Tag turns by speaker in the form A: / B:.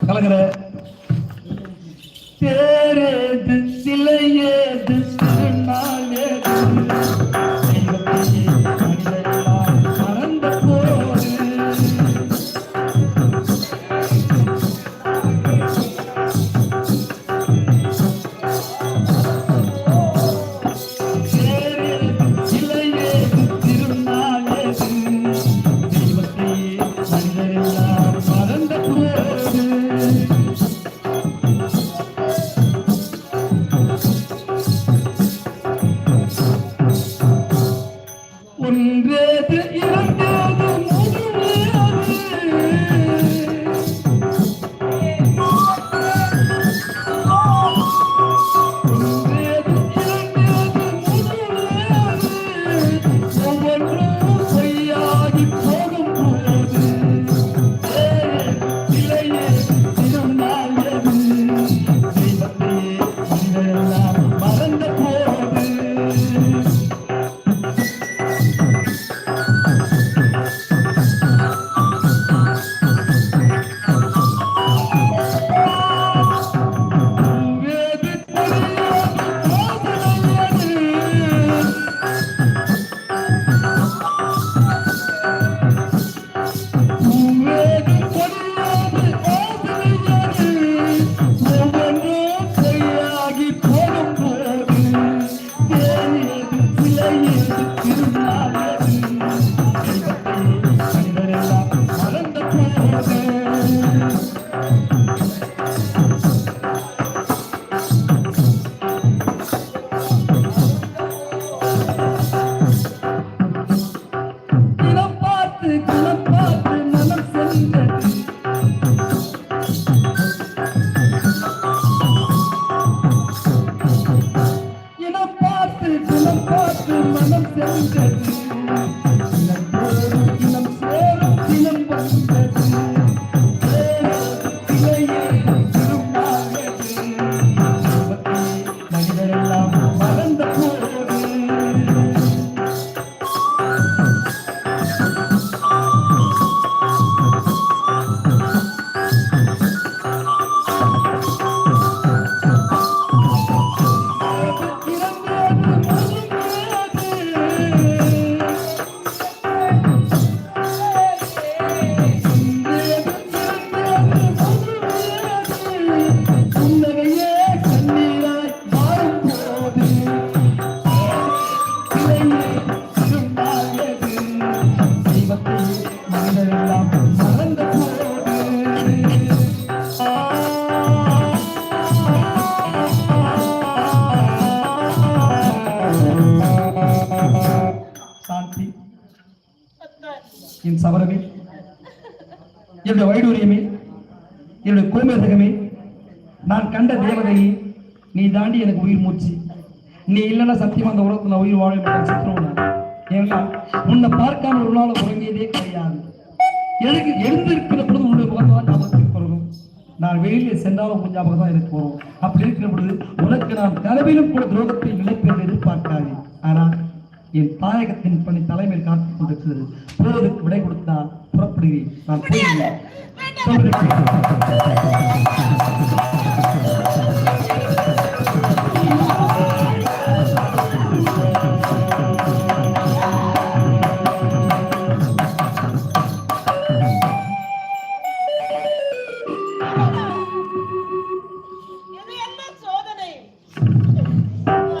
A: கலக்கிற தேரேது சிலையேது ஒன்றேது Okay. என் சபரமே என்னுடைய வைடூரியமே என்னுடைய கோமேதகமே நான் கண்ட தேவதையே நீ தாண்டி எனக்கு உயிர் மூச்சு. நீ இல்லைன்னா சத்தியமா அந்த உலகத்தில் உயிர் வாழ மாட்டேன் சித்திரம் ஏன்னா உன்னை பார்க்காம ஒரு நாள் உறங்கியதே கிடையாது. எனக்கு எழுந்திருக்கிற பொழுது உன்னுடைய முகம் தான் ஞாபகத்துக்கு வரும் நான் வெளியில சென்றாலும் உன் ஞாபகம் தான் எனக்கு வரும். அப்படி இருக்கிற பொழுது உனக்கு நான் கனவிலும் கூட துரோகத்தை நினைப்பேன் எதிர்பார்க்காதே. ஆனால் என் தாயகத்தின் பணி தலைமையில் காத்துக் கொண்டிருக்கிறது. போவதற்கு விடை கொடுத்தா புறப்படுகிறேன். நான் போகிறேன்